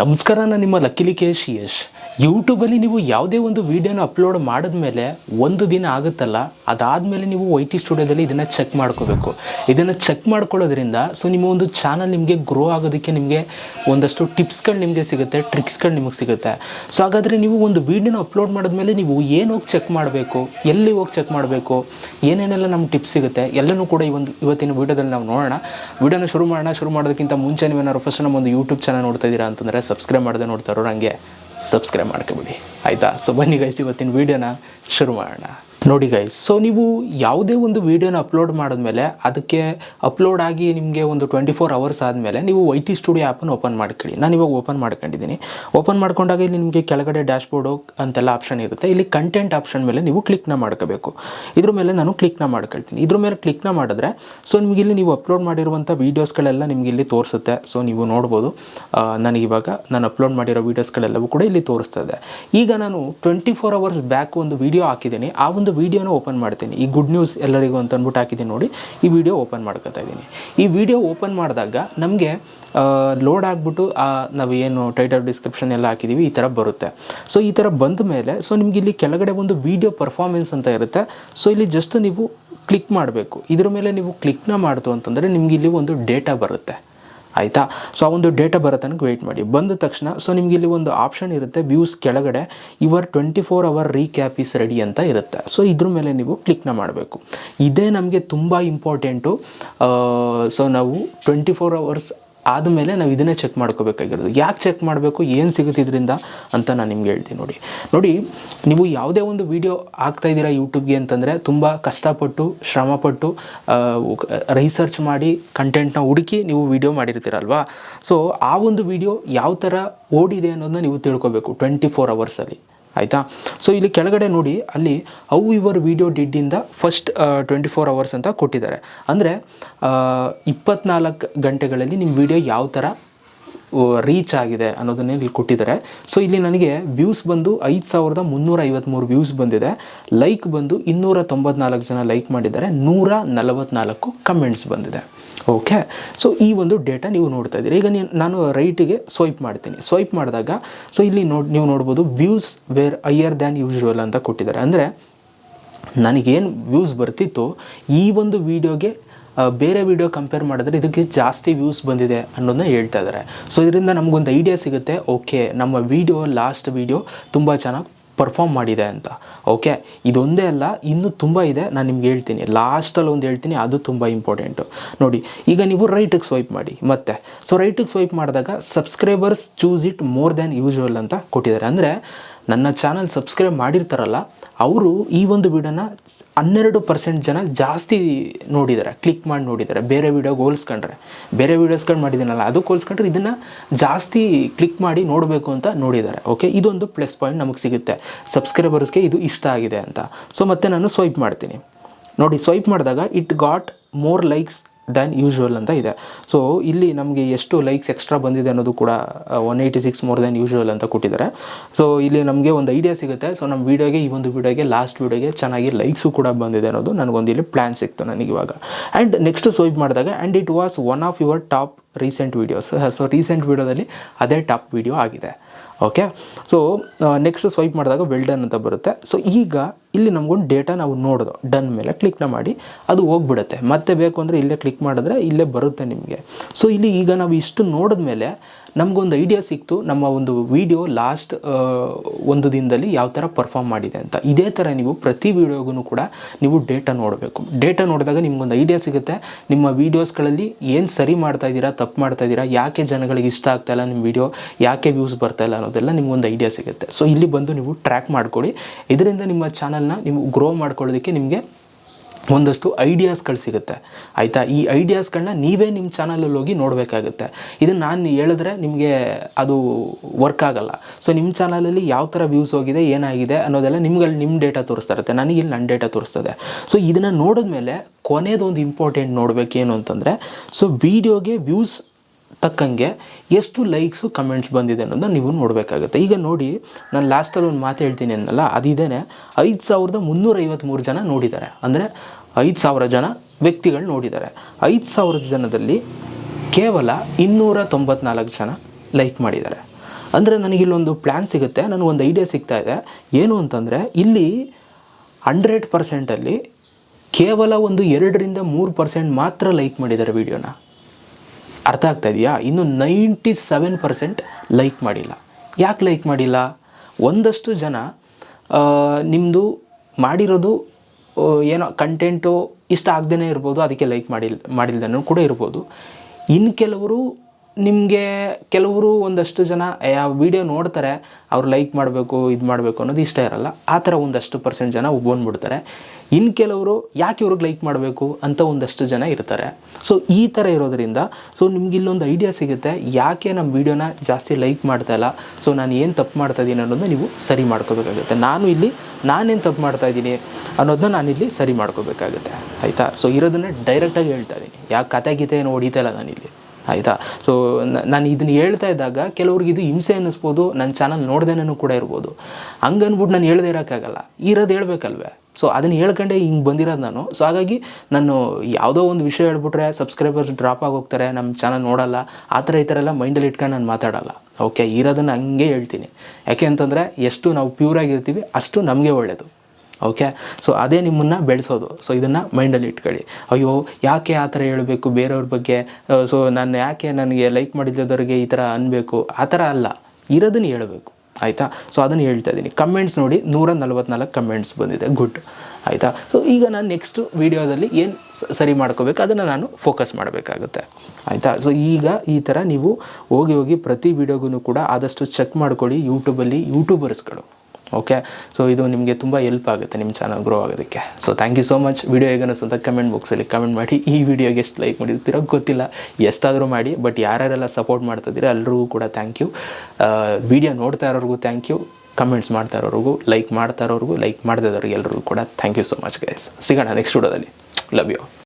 ನಮಸ್ಕಾರ ನಾನು ನಿಮ್ಮ ಲಕ್ಕಿಲಿ ಕೇಶ್ ಯಶ್. ಯೂಟ್ಯೂಬಲ್ಲಿ ನೀವು ಯಾವುದೇ ಒಂದು ವೀಡಿಯೋನ ಅಪ್ಲೋಡ್ ಮಾಡಿದ್ಮೇಲೆ ಒಂದು ದಿನ ಆಗುತ್ತಲ್ಲ, ಅದಾದಮೇಲೆ ನೀವು ವೈ ಟಿ ಸ್ಟುಡಿಯೋದಲ್ಲಿ ಇದನ್ನು ಚೆಕ್ ಮಾಡ್ಕೋಬೇಕು. ಇದನ್ನು ಚೆಕ್ ಮಾಡ್ಕೊಳ್ಳೋದ್ರಿಂದ ಸೊ ನಿಮ್ಮ ಒಂದು ಚಾನಲ್ ನಿಮಗೆ ಗ್ರೋ ಆಗೋದಕ್ಕೆ ನಿಮಗೆ ಒಂದಷ್ಟು ಟಿಪ್ಸ್ಗಳು ನಿಮಗೆ ಸಿಗುತ್ತೆ ಟ್ರಿಕ್ಸ್ಗಳು ನಿಮಗೆ ಸಿಗುತ್ತೆ. ಸೊ ಹಾಗಾದರೆ ನೀವು ಒಂದು ವೀಡಿಯೋನ ಅಪ್ಲೋಡ್ ಮಾಡಿದ್ಮೇಲೆ ನೀವು ಏನು ಹೋಗಿ ಚೆಕ್ ಮಾಡಬೇಕು, ಎಲ್ಲಿ ಹೋಗಿ ಚೆಕ್ ಮಾಡಬೇಕು, ಏನೇನೆಲ್ಲ ನಮ್ಗೆ ಟಿಪ್ಸ್ ಸಿಗುತ್ತೆ, ಎಲ್ಲನೂ ಕೂಡ ಈ ಒಂದು ಇವತ್ತಿನ ವೀಡಿಯೋದಲ್ಲಿ ನಾವು ನೋಡೋಣ. ವೀಡಿಯೋನ ಶುರು ಮಾಡೋಣ, ಶುರು ಮಾಡೋದಕ್ಕಿಂತ ಮುಂಚೆ ನೀವೇನಾದ್ರು ಫಸ್ಟ್ ನಮ್ಮ ಒಂದು ಯೂಟ್ಯೂಬ್ ಚಾನಲ್ ನೋಡ್ತಾ ಇದ್ದೀರಾ ಅಂತಂದರೆ ಸಬ್ಸ್ಕ್ರೈಬ್ ಮಾಡದೆ ನೋಡ್ತಾರೋ ಹಂಗೆ. ಸಬ್ಸ್ಕ್ರೈಬ್ ಮಾಡ್ಕೊಬಿಡಿ. ಆಯಿತಾ? ಸೊ ಬನ್ನಿ ಗೈಸ್ ಇವತ್ತಿನ ವೀಡಿಯೋನ ಶುರು ಮಾಡೋಣ. ನೋಡಿ ಗೈಸ್ ಸೊ ನೀವು ಯಾವುದೇ ಒಂದು ವೀಡಿಯೋನ ಅಪ್ಲೋಡ್ ಮಾಡಿದ್ಮೇಲೆ ಅದಕ್ಕೆ ಅಪ್ಲೋಡ್ ಆಗಿ ನಿಮಗೆ ಒಂದು ಟ್ವೆಂಟಿ ಫೋರ್ ಅವರ್ಸ್ ಆದಮೇಲೆ ನೀವು ವೈ ಟಿ ಸ್ಟುಡಿಯೋ ಆ್ಯಪನ್ನು ಓಪನ್ ಮಾಡ್ಕೊಳ್ಳಿ. ನಾನು ಇವಾಗ ಓಪನ್ ಮಾಡ್ಕೊಂಡಿದ್ದೀನಿ. ಓಪನ್ ಮಾಡ್ಕೊಂಡಾಗ ಇಲ್ಲಿ ನಿಮಗೆ ಕೆಳಗಡೆ ಡ್ಯಾಶ್ಬೋರ್ಡು ಅಂತೆಲ್ಲ ಆಪ್ಷನ್ ಇರುತ್ತೆ. ಇಲ್ಲಿ ಕಂಟೆಂಟ್ ಆಪ್ಷನ್ ಮೇಲೆ ನೀವು ಕ್ಲಿಕ್ನ ಮಾಡ್ಕೋಬೇಕು. ಇದ್ರ ಮೇಲೆ ನಾನು ಕ್ಲಿಕ್ನ ಮಾಡ್ಕೊಳ್ತೀನಿ. ಇದ್ರ ಮೇಲೆ ಕ್ಲಿಕ್ನ ಮಾಡಿದ್ರೆ ಸೊ ನಿಮಗೆ ಇಲ್ಲಿ ನೀವು ಅಪ್ಲೋಡ್ ಮಾಡಿರುವಂಥ ವೀಡಿಯೋಸ್ಗಳೆಲ್ಲ ನಿಮಗೆ ಇಲ್ಲಿ ತೋರಿಸುತ್ತೆ. ಸೊ ನೀವು ನೋಡ್ಬೋದು. ನನಗಿವಾಗ ನಾನು ಅಪ್ಲೋಡ್ ಮಾಡಿರೋ ವೀಡಿಯೋಸ್ಗಳೆಲ್ಲವೂ ಕೂಡ ಇಲ್ಲಿ ತೋರಿಸ್ತದೆ ಈಗ ನಾನು ಟ್ವೆಂಟಿ ಫೋರ್ ಅವರ್ಸ್ ಬ್ಯಾಕ್ ಒಂದು ವಿಡಿಯೋ ಹಾಕಿದ್ದೀನಿ. ಆ ಒಂದು ವೀಡಿಯೋನ ಓಪನ್ ಮಾಡ್ತೀನಿ. ಈ ಗುಡ್ ನ್ಯೂಸ್ ಎಲ್ಲರಿಗೂ ಅಂತ ಅಂದ್ಬಿಟ್ಟು ಹಾಕಿದ್ದೀನಿ ನೋಡಿ. ಈ ವಿಡಿಯೋ ಓಪನ್ ಮಾಡ್ಕೊತಾ ಇದ್ದೀನಿ. ಈ ವಿಡಿಯೋ ಓಪನ್ ಮಾಡಿದಾಗ ನಮಗೆ ಲೋಡ್ ಆಗಿಬಿಟ್ಟು ನಾವು ಏನು ಟೈಟಲ್ ಡಿಸ್ಕ್ರಿಪ್ಷನ್ ಎಲ್ಲ ಹಾಕಿದ್ದೀವಿ ಈ ಥರ ಬರುತ್ತೆ. ಸೊ ಈ ಥರ ಬಂದ ಮೇಲೆ ಸೊ ನಿಮ್ಗೆ ಇಲ್ಲಿ ಕೆಳಗಡೆ ಒಂದು ವಿಡಿಯೋ ಪರ್ಫಾರ್ಮೆನ್ಸ್ ಅಂತ ಇರುತ್ತೆ. ಸೊ ಇಲ್ಲಿ ಜಸ್ಟ್ ನೀವು ಕ್ಲಿಕ್ ಮಾಡಬೇಕು. ಇದ್ರ ಮೇಲೆ ನೀವು ಕ್ಲಿಕ್ನ ಮಾಡ್ತು ಅಂತಂದರೆ ನಿಮಗೆ ಇಲ್ಲಿ ಒಂದು ಡೇಟಾ ಬರುತ್ತೆ. ಆಯಿತಾ? ಸೊ ಆ ಒಂದು ಡೇಟಾ ಬರೋ ತನಕ ವೆಯ್ಟ್ ಮಾಡಿ. ಬಂದ ತಕ್ಷಣ ಸೊ ನಿಮ್ಗೆ ಇಲ್ಲಿ ಒಂದು ಆಪ್ಷನ್ ಇರುತ್ತೆ ವ್ಯೂಸ್ ಕೆಳಗಡೆ your twenty four hour recap is ready ಅಂತ ಇರುತ್ತೆ. ಸೊ ಇದ್ರ ಮೇಲೆ ನೀವು ಕ್ಲಿಕ್ನ ಮಾಡಬೇಕು. ಇದೇ ನಮಗೆ ತುಂಬ ಇಂಪಾರ್ಟೆಂಟು ಸೊ ನಾವು ಟ್ವೆಂಟಿ ಫೋರ್ ಅವರ್ಸ್ ಆದಮೇಲೆ ನಾವು ಇದನ್ನೇ ಚೆಕ್ ಮಾಡ್ಕೋಬೇಕಾಗಿರೋದು. ಯಾಕೆ ಚೆಕ್ ಮಾಡಬೇಕು? ಏನು ಸಿಗುತ್ತೆ ಇದರಿಂದ ಅಂತ ನಾನು ನಿಮ್ಗೆ ಹೇಳ್ತೀನಿ ನೋಡಿ. ನೋಡಿ, ನೀವು ಯಾವುದೇ ಒಂದು ವಿಡಿಯೋ ಹಾಕ್ತಾ ಇದ್ದೀರಾ ಯೂಟ್ಯೂಬ್ಗೆ ಅಂತಂದರೆ ತುಂಬ ಕಷ್ಟಪಟ್ಟು, ಶ್ರಮಪಟ್ಟು ರಿಸರ್ಚ್ ಮಾಡಿ ಕಂಟೆಂಟ್ನ ಹುಡುಕಿ ನೀವು ವಿಡಿಯೋ ಮಾಡಿರ್ತೀರಲ್ವಾ? ಸೊ ಆ ಒಂದು ವಿಡಿಯೋ ಯಾವ ಥರ ಓಡಿದೆ ಅನ್ನೋದನ್ನ ನೀವು ತಿಳ್ಕೊಬೇಕು ಟ್ವೆಂಟಿ ಫೋರ್ ಅವರ್ಸಲ್ಲಿ ಆಯಿತಾ? ಸೊ ಇಲ್ಲಿ ಕೆಳಗಡೆ ನೋಡಿ, ಅಲ್ಲಿ how your video did in the first twenty four hours ಅಂತ ಕೊಟ್ಟಿದ್ದಾರೆ. ಅಂದರೆ ಇಪ್ಪತ್ನಾಲ್ಕು ಗಂಟೆಗಳಲ್ಲಿ ನಿಮ್ಮ ವಿಡಿಯೋ ಯಾವ ಥರ ರೀಚ್ ಆಗಿದೆ ಅನ್ನೋದನ್ನೇ ಇಲ್ಲಿ ಕೊಟ್ಟಿದ್ದಾರೆ. ಸೊ ಇಲ್ಲಿ ನನಗೆ ವ್ಯೂಸ್ ಬಂದು ಐದು ಸಾವಿರದ ಮುನ್ನೂರ ಐವತ್ತ್ಮೂರು ವ್ಯೂಸ್ ಬಂದಿದೆ. ಲೈಕ್ ಬಂದು ಇನ್ನೂರ ತೊಂಬತ್ನಾಲ್ಕು ಜನ ಲೈಕ್ ಮಾಡಿದ್ದಾರೆ. ನೂರ ನಲವತ್ನಾಲ್ಕು ಕಮೆಂಟ್ಸ್ ಬಂದಿದೆ. ಓಕೆ ಸೊ ಈ ಒಂದು ಡೇಟಾ ನೀವು ನೋಡ್ತಾ ಇದ್ದೀರಿ. ಈಗ ನೀವು ನಾನು ರೈಟಿಗೆ ಸ್ವೈಪ್ ಮಾಡ್ತೀನಿ. ಸ್ವೈಪ್ ಮಾಡಿದಾಗ ಸೊ ಇಲ್ಲಿ ನೋಡಿ, ನೀವು ನೋಡ್ಬೋದು views were higher than usual ಅಂತ ಕೊಟ್ಟಿದ್ದಾರೆ. ಅಂದರೆ, ನನಗೇನು ವ್ಯೂಸ್ ಬರ್ತಿತ್ತು, ಈ ಒಂದು ವೀಡಿಯೋಗೆ ಬೇರೆ ವಿಡಿಯೋ ಕಂಪೇರ್ ಮಾಡಿದ್ರೆ ಇದಕ್ಕೆ ಜಾಸ್ತಿ ವ್ಯೂಸ್ ಬಂದಿದೆ ಅನ್ನೋದನ್ನ ಹೇಳ್ತಾ ಇದ್ದಾರೆ ಸೊ ಇದರಿಂದ ನಮಗೊಂದು ಐಡಿಯಾ ಸಿಗುತ್ತೆ. ಓಕೆ ನಮ್ಮ ವೀಡಿಯೋ ಲಾಸ್ಟ್ ವಿಡಿಯೋ ತುಂಬ ಚೆನ್ನಾಗಿ ಪರ್ಫಾರ್ಮ್ ಮಾಡಿದೆ ಅಂತ. ಓಕೆ ಇದೊಂದೇ ಅಲ್ಲ, ಇನ್ನೂ ತುಂಬ ಇದೆ. ನಾನು ನಿಮ್ಗೆ ಹೇಳ್ತೀನಿ. ಲಾಸ್ಟಲ್ಲಿ ಒಂದು ಹೇಳ್ತೀನಿ. ಅದು ತುಂಬ ಇಂಪಾರ್ಟೆಂಟು ನೋಡಿ, ಈಗ ನೀವು ರೈಟಿಗೆ ಸ್ವೈಪ್ ಮಾಡಿ. ಮತ್ತೆ ಸೊ ರೈಟಿಗೆ ಸ್ವೈಪ್ ಮಾಡಿದಾಗ subscribers choose it more than usual ಅಂತ ಕೊಟ್ಟಿದ್ದಾರೆ. ಅಂದರೆ ನನ್ನ ಚಾನಲ್ ಸಬ್ಸ್ಕ್ರೈಬ್ ಮಾಡಿರ್ತಾರಲ್ಲ, ಅವರು ಈ ಒಂದು ವಿಡಿಯೋನ ಹನ್ನೆರಡು ಪರ್ಸೆಂಟ್ ಜನ ಜಾಸ್ತಿ ನೋಡಿದ್ದಾರೆ ಕ್ಲಿಕ್ ಮಾಡಿ ನೋಡಿದ್ದಾರೆ ಬೇರೆ ವಿಡಿಯೋಗೆ ಹೋಲಿಸ್ಕೊಂಡ್ರೆ. ಬೇರೆ ವೀಡಿಯೋಸ್ಗಳು ಮಾಡಿದ್ದೀನಲ್ಲ ಅದಕ್ಕೆ ಹೋಲಿಸ್ಕೊಂಡ್ರೆ ಇದನ್ನು ಜಾಸ್ತಿ ಕ್ಲಿಕ್ ಮಾಡಿ ನೋಡಬೇಕು ಅಂತ ನೋಡಿದ್ದಾರೆ ಓಕೆ ಇದೊಂದು ಪ್ಲಸ್ ಪಾಯಿಂಟ್ ನಮಗೆ ಸಿಗುತ್ತೆ. ಸಬ್ಸ್ಕ್ರೈಬರ್ಸ್ಗೆ ಇದು ಇಷ್ಟ ಆಗಿದೆ ಅಂತ. ಸೊ ಮತ್ತೆ ನಾನು ಸ್ವೈಪ್ ಮಾಡ್ತೀನಿ. ನೋಡಿ ಸ್ವೈಪ್ ಮಾಡಿದಾಗ it got more likes than usual ಅಂತ ಇದೆ. ಸೊ ಇಲ್ಲಿ ನಮಗೆ ಎಷ್ಟು ಲೈಕ್ಸ್ ಎಕ್ಸ್ಟ್ರಾ ಬಂದಿದೆ ಅನ್ನೋದು ಕೂಡ one eighty six more than usual ಅಂತ ಕೊಟ್ಟಿದ್ದಾರೆ. ಸೊ ಇಲ್ಲಿ ನಮಗೆ ಒಂದು ಐಡಿಯಾ ಸಿಗುತ್ತೆ. ಸೊ ನಮ್ಮ ವೀಡಿಯೋಗೆ ಈ ಒಂದು ವೀಡಿಯೋಗೆ ಲಾಸ್ಟ್ ವೀಡಿಯೋಗೆ ಚೆನ್ನಾಗಿ ಲೈಕ್ಸು ಕೂಡ ಬಂದಿದೆ ಅನ್ನೋದು ನನಗೊಂದು ಇಲ್ಲಿ ಪ್ಲ್ಯಾನ್ ಸಿಕ್ತು ನನಗೆ ಇವಾಗ. ಆ್ಯಂಡ್ ನೆಕ್ಸ್ಟ್ ಸ್ವೈಪ್ ಮಾಡಿದಾಗ and it was one of your top recent videos so recent ವೀಡಿಯೋದಲ್ಲಿ ಅದೇ ಟಾಪ್ ವೀಡಿಯೋ ಆಗಿದೆ. ಓಕೆ ಸೊ ನೆಕ್ಸ್ಟ್ ಸ್ವೈಪ್ ಮಾಡಿದಾಗ ವೆಲ್ಡನ್ ಅಂತ ಬರುತ್ತೆ. ಸೊ ಈಗ ಇಲ್ಲಿ ನಮಗೊಂದು ಡೇಟಾ ನಾವು ನೋಡೋದು. ಡನ್ ಮೇಲೆ ಕ್ಲಿಕ್ನ ಮಾಡಿ, ಅದು ಹೋಗ್ಬಿಡುತ್ತೆ. ಮತ್ತೆ ಬೇಕು ಅಂದರೆ ಇಲ್ಲೇ ಕ್ಲಿಕ್ ಮಾಡಿದ್ರೆ ಇಲ್ಲೇ ಬರುತ್ತೆ ನಿಮಗೆ. ಸೊ ಇಲ್ಲಿ ಈಗ ನಾವು ಇಷ್ಟು ನೋಡಿದ ಮೇಲೆ ನಮಗೊಂದು ಐಡಿಯಾ ಸಿಕ್ತು. ನಮ್ಮ ಒಂದು ವಿಡಿಯೋ ಲಾಸ್ಟ್ ಒಂದು ದಿನದಲ್ಲಿ ಯಾವ ಥರ ಪರ್ಫಾರ್ಮ್ ಮಾಡಿದೆ ಅಂತ. ಇದೇ ಥರ ನೀವು ಪ್ರತಿ ವಿಡಿಯೋಗೂ ಕೂಡ ನೀವು ಡೇಟಾ ನೋಡಬೇಕು. ಡೇಟಾ ನೋಡಿದಾಗ ನಿಮಗೊಂದು ಐಡಿಯಾ ಸಿಗುತ್ತೆ. ನಿಮ್ಮ ವೀಡಿಯೋಸ್ಗಳಲ್ಲಿ ಏನು ಸರಿ ಮಾಡ್ತಾ ಇದ್ದೀರಾ, ತಪ್ಪು ಮಾಡ್ತಾ ಇದ್ದೀರಾ, ಯಾಕೆ ಜನಗಳಿಗೆ ಇಷ್ಟ ಆಗ್ತಾ ನಿಮ್ಮ ವಿಡಿಯೋ ಯಾಕೆ ವ್ಯೂಸ್ ಬರ್ತಾ ಇಲ್ಲ ಅನ್ನೋದೆಲ್ಲ ನಿಮಗೊಂದು ಐಡಿಯಾ ಸಿಗುತ್ತೆ. ಸೊ ಇಲ್ಲಿ ಬಂದು ನೀವು ಟ್ರ್ಯಾಕ್ ಮಾಡ್ಕೊಳ್ಳಿ. ಇದರಿಂದ ನಿಮ್ಮ ಚಾನಲ್ನ ನೀವು ಗ್ರೋ ಮಾಡ್ಕೊಳ್ಳೋದಕ್ಕೆ ನಿಮಗೆ ಒಂದಷ್ಟು ಐಡಿಯಾಸ್ಗಳು ಸಿಗುತ್ತೆ. ಆಯಿತಾ? ಈ ಐಡಿಯಾಸ್ಗಳನ್ನ ನೀವೇ ನಿಮ್ಮ ಚಾನಲಲ್ಲಿ ಹೋಗಿ ನೋಡಬೇಕಾಗುತ್ತೆ. ಇದನ್ನು ನಾನು ಹೇಳಿದ್ರೆ ನಿಮಗೆ ಅದು ವರ್ಕ್ ಆಗಲ್ಲ. ಸೊ ನಿಮ್ಮ ಚಾನಲಲ್ಲಿ ಯಾವ ಥರ ವ್ಯೂಸ್ ಹೋಗಿದೆ, ಏನಾಗಿದೆ ಅನ್ನೋದೆಲ್ಲ ನಿಮ್ಗೆ ನಿಮ್ಮ ಡೇಟಾ ತೋರಿಸ್ತಾ ಇರುತ್ತೆ ನನಗೆ ಇಲ್ಲಿ ನನ್ನ ಡೇಟಾ ತೋರಿಸ್ತದೆ. ಸೊ ಇದನ್ನು ನೋಡಿದ್ಮೇಲೆ ಕೊನೆಯದೊಂದು ಇಂಪಾರ್ಟೆಂಟ್ ನೋಡಬೇಕೇನು ಅಂತಂದರೆ ಸೊ ವೀಡಿಯೋಗೆ ವ್ಯೂಸ್ ತಕ್ಕಂಗೆ ಎಷ್ಟು ಲೈಕ್ಸು ಕಮೆಂಟ್ಸ್ ಬಂದಿದೆ ಅನ್ನೋದನ್ನ ನೀವು ನೋಡಬೇಕಾಗುತ್ತೆ. ಈಗ ನೋಡಿ, ನಾನು ಲಾಸ್ಟಲ್ಲಿ ಒಂದು ಮಾತು ಹೇಳ್ತೀನಿ ಅನ್ನಲ್ಲ ಅದಿದೇನೆ ಐದು ಸಾವಿರದ ಮುನ್ನೂರ ಐವತ್ತ್ಮೂರು ಜನ ನೋಡಿದ್ದಾರೆ. ಅಂದರೆ ಐದು ಸಾವಿರ ಜನ ವ್ಯಕ್ತಿಗಳು ನೋಡಿದ್ದಾರೆ. ಐದು ಸಾವಿರ ಜನದಲ್ಲಿ ಕೇವಲ ಇನ್ನೂರ ತೊಂಬತ್ನಾಲ್ಕು ಜನ ಲೈಕ್ ಮಾಡಿದ್ದಾರೆ. ಅಂದರೆ ನನಗಿಲ್ಲೊಂದು ಪ್ಲ್ಯಾನ್ ಸಿಗುತ್ತೆ ನನಗೊಂದು ಐಡಿಯಾ ಸಿಗ್ತಾ ಇದೆ. ಏನು ಅಂತಂದರೆ, ಇಲ್ಲಿ ಹಂಡ್ರೆಡ್ ಪರ್ಸೆಂಟಲ್ಲಿ ಕೇವಲ ಒಂದು ಎರಡರಿಂದ ಮೂರು ಪರ್ಸೆಂಟ್ ಮಾತ್ರ ಲೈಕ್ ಮಾಡಿದ್ದಾರೆ ವಿಡಿಯೋನ ಅರ್ಥ ಆಗ್ತಾ ಇದೆಯಾ? ಇನ್ನು ನೈಂಟಿ ಸೆವೆನ್ ಪರ್ಸೆಂಟ್ ಲೈಕ್ ಮಾಡಿಲ್ಲ. ಯಾಕೆ ಲೈಕ್ ಮಾಡಿಲ್ಲ? ಒಂದಷ್ಟು ಜನ ನಿಮ್ಮದು ಮಾಡಿರೋದು ಏನೋ ಕಂಟೆಂಟು ಇಷ್ಟ ಆಗ್ದೇ ಇರ್ಬೋದು, ಅದಕ್ಕೆ ಲೈಕ್ ಮಾಡಿಲ್, ಮಾಡಿಲ್ದನೂ ಕೂಡ ಇರ್ಬೋದು. ಇನ್ನು ಕೆಲವರು ನಿಮಗೆ ಕೆಲವರು ಒಂದಷ್ಟು ಜನ ಯಾವ ವಿಡಿಯೋ ನೋಡ್ತಾರೆ, ಅವ್ರು ಲೈಕ್ ಮಾಡಬೇಕು, ಇದು ಮಾಡಬೇಕು ಅನ್ನೋದು ಇಷ್ಟ ಇರಲ್ಲ. ಆ ಥರ ಒಂದಷ್ಟು ಪರ್ಸೆಂಟ್ ಜನ ಬಂದ್ಬಿಡ್ತಾರೆ ಇನ್ನು ಕೆಲವರು ಯಾಕೆ ಇವ್ರಿಗೆ ಲೈಕ್ ಮಾಡಬೇಕು ಅಂತ ಒಂದಷ್ಟು ಜನ ಇರ್ತಾರೆ. ಸೊ ಈ ಥರ ಇರೋದರಿಂದ ಸೊ ನಿಮ್ಗೆ ಇಲ್ಲೊಂದು ಐಡಿಯಾ ಸಿಗುತ್ತೆ, ಯಾಕೆ ನಮ್ಮ ವೀಡಿಯೋನ ಜಾಸ್ತಿ ಲೈಕ್ ಮಾಡ್ತಾ ಇಲ್ಲ ಸೊ ನಾನು ಏನು ತಪ್ಪು ಮಾಡ್ತಾ ಇದ್ದೀನಿ ಅನ್ನೋದನ್ನ ನೀವು ಸರಿ ಮಾಡ್ಕೋಬೇಕಾಗುತ್ತೆ. ನಾನು ಇಲ್ಲಿ ನಾನೇನು ತಪ್ಪು ಮಾಡ್ತಾ ಇದ್ದೀನಿ ಅನ್ನೋದನ್ನ ನಾನಿಲ್ಲಿ ಸರಿ ಮಾಡ್ಕೋಬೇಕಾಗುತ್ತೆ. ಆಯಿತಾ? ಸೊ ಇರೋದನ್ನ ಡೈರೆಕ್ಟಾಗಿ ಹೇಳ್ತಾ ಇದ್ದೀನಿ. ಯಾಕೆ ಕತೆ ಗೀತೆ ಏನು ಹೊಡಿತಾ ಇಲ್ಲ ನಾನಿಲ್ಲಿ ಆಯಿತಾ? ಸೊ ನಾನು ಇದನ್ನು ಹೇಳ್ತಾ ಇದ್ದಾಗ ಕೆಲವ್ರಿಗೆ ಇದು ಹಿಂಸೆ ಅನ್ನಿಸ್ಬೋದು ನನ್ನ ಚಾನಲ್ ನೋಡ್ದೇನೂ ಕೂಡ ಇರ್ಬೋದು. ಹಂಗನ್ಬಿಟ್ಟು ನಾನು ಹೇಳ್ದೇ ಇರೋಕ್ಕಾಗಲ್ಲ. ಇರೋದು ಹೇಳ್ಬೇಕಲ್ವೇ? ಸೊ ಅದನ್ನು ಹೇಳ್ಕೊಂಡೆ ಹಿಂಗೆ ಬಂದಿರೋದು ನಾನು. ಸೊ ಹಾಗಾಗಿ ನಾನು ಯಾವುದೋ ಒಂದು ವಿಷಯ ಹೇಳ್ಬಿಟ್ರೆ ಸಬ್ಸ್ಕ್ರೈಬರ್ಸ್ ಡ್ರಾಪ್ ಆಗೋಗ್ತಾರೆ ನಮ್ಮ ಚಾನಲ್ ನೋಡಲ್ಲ, ಆ ಥರ ಈ ಥರ ಎಲ್ಲ ಮೈಂಡಲ್ಲಿ ಇಟ್ಕೊಂಡು ನಾನು ಮಾತಾಡಲ್ಲ. ಓಕೆ ಇರೋದನ್ನು ಹಂಗೆ ಹೇಳ್ತೀನಿ. ಯಾಕೆ ಅಂತಂದರೆ, ಎಷ್ಟು ನಾವು ಪ್ಯೂರಾಗಿರ್ತೀವಿ ಅಷ್ಟು ನಮಗೆ ಒಳ್ಳೆಯದು ಓಕೆ ಸೊ ಅದೇ ನಿಮ್ಮನ್ನು ಬೆಳೆಸೋದು. ಸೊ ಇದನ್ನು ಮೈಂಡಲ್ಲಿ ಇಟ್ಕೊಳ್ಳಿ. ಅಯ್ಯೋ, ಯಾಕೆ ಆ ಥರ ಹೇಳಬೇಕು? ಬೇರೆಯವ್ರ ಬಗ್ಗೆ ಸೊ ನಾನು ಯಾಕೆ ನನಗೆ ಲೈಕ್ ಮಾಡಿದ್ದವರಿಗೆ ಈ ಥರ ಅನ್ನಬೇಕು ಆ ಥರ ಅಲ್ಲ. ಇರೋದನ್ನು ಹೇಳಬೇಕು. ಆಯಿತಾ? ಸೊ ಅದನ್ನು ಹೇಳ್ತಾ ಇದ್ದೀನಿ. ಕಮೆಂಟ್ಸ್ ನೋಡಿ ನೂರ ನಲ್ವತ್ನಾಲ್ಕು ಕಮೆಂಟ್ಸ್ ಬಂದಿದೆ. ಗುಡ್ ಆಯಿತಾ? ಸೊ ಈಗ ನಾನು ನೆಕ್ಸ್ಟ್ ವೀಡಿಯೋದಲ್ಲಿ ಏನು ಸರಿ ಮಾಡ್ಕೋಬೇಕು? ಅದನ್ನು ನಾನು ಫೋಕಸ್ ಮಾಡಬೇಕಾಗುತ್ತೆ. ಆಯಿತಾ? ಸೊ ಈಗ ಈ ಥರ ನೀವು ಹೋಗಿ ಹೋಗಿ ಪ್ರತಿ ವೀಡಿಯೋಗೂ ಕೂಡ ಆದಷ್ಟು ಚೆಕ್ ಮಾಡ್ಕೊಳ್ಳಿ. ಯೂಟ್ಯೂಬಲ್ಲಿ ಯೂಟ್ಯೂಬರ್ಸ್ಗಳು ಓಕೆ ಸೊ ಇದು ನಿಮಗೆ ತುಂಬ ಹೆಲ್ಪ್ ಆಗುತ್ತೆ, ನಿಮ್ಮ ಚಾನಲ್ ಗ್ರೋ ಆಗೋದಕ್ಕೆ. So thank you so much video ಹೇಗೆ ಅನ್ನಿಸ್ತಂತ ಕಮೆಂಟ್ ಬಾಕ್ಸಲ್ಲಿ ಕಮೆಂಟ್ ಮಾಡಿ. ಈ ವಿಡಿಯೋಗೆ ಎಷ್ಟು ಲೈಕ್ ಮಾಡಿರ್ತೀರೋ ಗೊತ್ತಿಲ್ಲ. ಎಷ್ಟಾದರೂ ಮಾಡಿ ಬಟ್ ಯಾರ್ಯಾರೆಲ್ಲ ಸಪೋರ್ಟ್ ಮಾಡ್ತಿದ್ದೀರಾ ಎಲ್ಲರಿಗೂ ಕೂಡ ಥ್ಯಾಂಕ್ ಯು ವಿಡಿಯೋ ನೋಡ್ತಾ ಇರೋರಿಗೂ ಥ್ಯಾಂಕ್ ಯು ಕಮೆಂಟ್ಸ್ ಮಾಡ್ತಾ ಇರೋರಿಗೂ ಲೈಕ್ ಮಾಡ್ತಾ ಇರೋರಿಗೂ ಲೈಕ್ ಮಾಡ್ತಿದ್ದವ್ರಿಗೆ ಎಲ್ರಿಗೂ ಕೂಡ thank you so much guys ಸಿಗೋಣ ನೆಕ್ಸ್ಟ್ ವಿಡಿಯೋದಲ್ಲಿ ಲವ್ ಯು